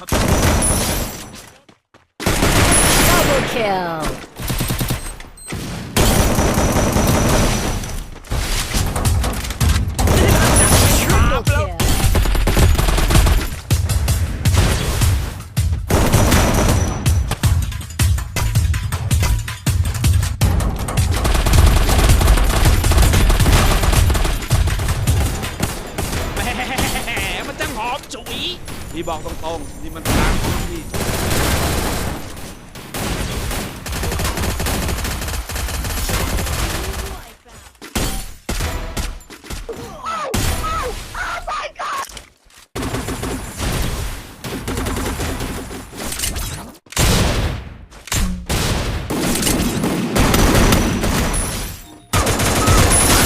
Double kill. พี่บอกตรงๆนี่มันทางที่องพี่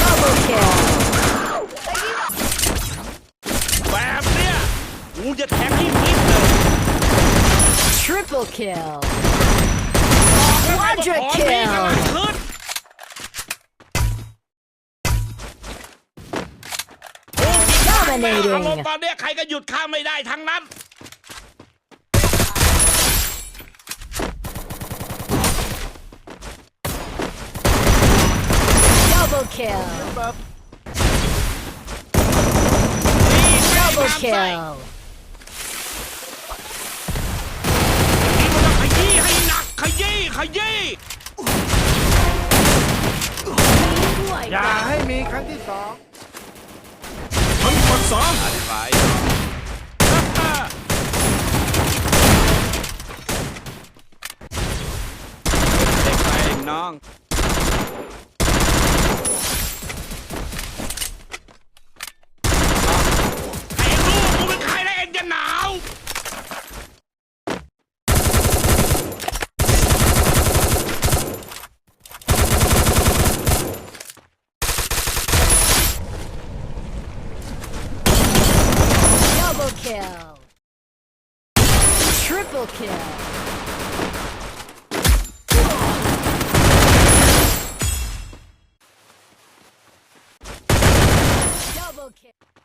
Double kill. แบบเนี้ย กูจะแทงให้มิดเลย Triple kill. แล้วก็บอกของพี่กำลังขึ้นโอ้ยอารม Dominating. ณ์ตอนเนี้ยใครก็หยุดข้ามไม่ได้ทั้งนั้น Double kill. นี่ไง Double น้ำใส่ kill. ยี้ขยี้อย่าให้มีครั้งที่สองทั้งหมดสองอธิบายเด็กไปเองน้อง kill. Triple kill. Double kill.